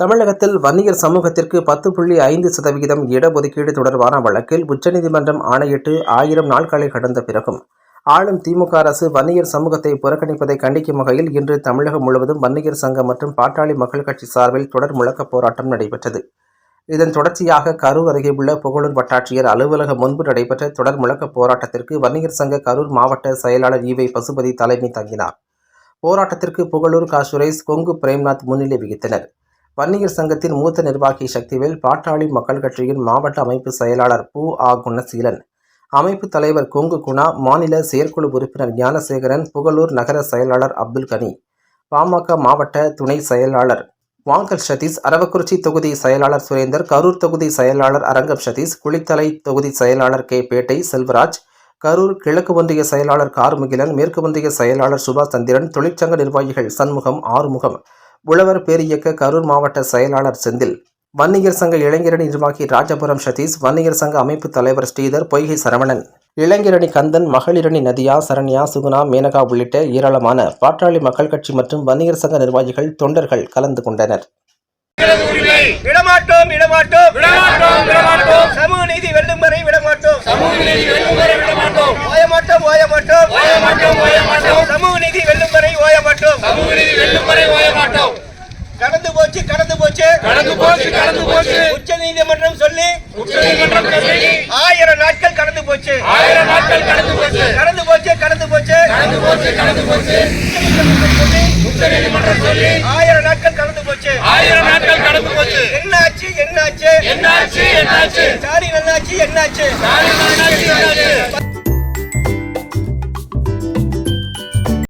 தமிழகத்தில் வன்னியர் சமூகத்திற்கு பத்து புள்ளி ஐந்து சதவிகிதம் இடஒதுக்கீடு தொடர்பான வழக்கில் உச்சநீதிமன்றம் ஆணையிட்டு ஆயிரம் நாட்களை கடந்த பிறகும். ஆளும் திமுக அரசு வன்னியர் சமூகத்தை புறக்கணிப்பதை கண்டிக்கும் வகையில் இன்று தமிழகம் முழுவதும் வன்னியர் சங்கம் மற்றும் பாட்டாளி மக்கள் கட்சி சார்பில் தொடர் முழக்க போராட்டம் நடைபெற்றது. இதன் தொடர்ச்சியாக கரூர் அருகே உள்ள புகழூர் வட்டாட்சியர் அலுவலகம் முன்பு நடைபெற்ற தொடர் முழக்க போராட்டத்திற்கு வன்னியர் சங்க கரூர் மாவட்ட செயலாளர் ஈவை பசுபதி தலைமை தங்கினார். போராட்டத்திற்கு புகழூர் கா. சுரேஷ் கொங்கு பிரேம்நாத் முன்னிலை வகித்தனர். வன்னியர் சங்கத்தின் மூத்த நிர்வாகி சக்திவேல் பாட்டாளி மக்கள் கட்சியின் மாவட்ட அமைப்பு செயலாளர் பூ ஆ குணசீலன் அமைப்பு தலைவர் கொங்கு குணா மாநில செயற்குழு உறுப்பினர் ஞானசேகரன் புகழூர் நகர செயலாளர் அப்துல் கனி பாமக மாவட்ட துணை செயலாளர் வாங்கல் சதீஷ் அரவக்குறிச்சி தொகுதி செயலாளர் சுரேந்தர் கரூர் தொகுதி செயலாளர் அரங்கம் சதீஷ் குளித்தலை தொகுதி செயலாளர் கே பேட்டை செல்வராஜ் கரூர் கிழக்கு ஒன்றிய செயலாளர் கார்முகிலன் மேற்கு ஒன்றிய செயலாளர் சுபாஷ் சந்திரன் தொழிற்சங்க நிர்வாகிகள் சண்முகம் ஆறுமுகம் உழவர் பேரியக்க கரூர் மாவட்ட செயலாளர் செந்தில் வன்னியர் சங்க இளைஞரணி நிர்வாகி ராஜபுரம் சதீஷ் வன்னியர் சங்க அமைப்பு தலைவர் ஸ்ரீதர் பொய்கை சரவணன் இளைஞரணி கந்தன் மகளிரணி நதியா சரண்யா சுகுணா மேனகா உள்ளிட்ட ஏராளமான பாட்டாளி மக்கள் கட்சி மற்றும் வன்னியர் சங்க நிர்வாகிகள் தொண்டர்கள் கலந்து கொண்டனர் விடமாட்டோம் விடமாட்டோம் விடமாட்டோம், விடமாட்டோம். சமூக நீதி வெல்லும் வரை விடமாட்டோம் சமூக நீதி வெல்லும் வரை விடமாட்டோம். ஓயமாட்டோம் ஓயமாட்டோம், ஓயமாட்டோம். சமூக நீதி வெல்லும் வரை ஓயமாட்டோம் சமூக நீதி வெல்லும் வரை ஓயமாட்டோம். கடந்து போச்சு கடந்து போச்சு கடந்து போச்சு, கடந்து போச்சு. உச்ச நீதிமன்றம் சொல்லி உச்சநீதிமன்றம் சொல்லி ஆயிரம் நாட்கள் கடந்து போச்சு ஆயிரம் நாட்கள் கடந்து போச்சு. கடந்து போச்சு கடந்து போச்சு கடந்து போச்சு, கடந்து போச்சு. உச்சநீதிமன்றம் சொல்லி ஆயிரம் நாட்கள் கடந்து போச்சு ஆயிரம் நாட்கள் கடந்து போச்சு. என்னாச்சு என்னாச்சு என்னாச்சு என்னாச்சு சாரி நல்லாச்சு என்னாச்சு நாளை என்னாச்சு என்னாச்சு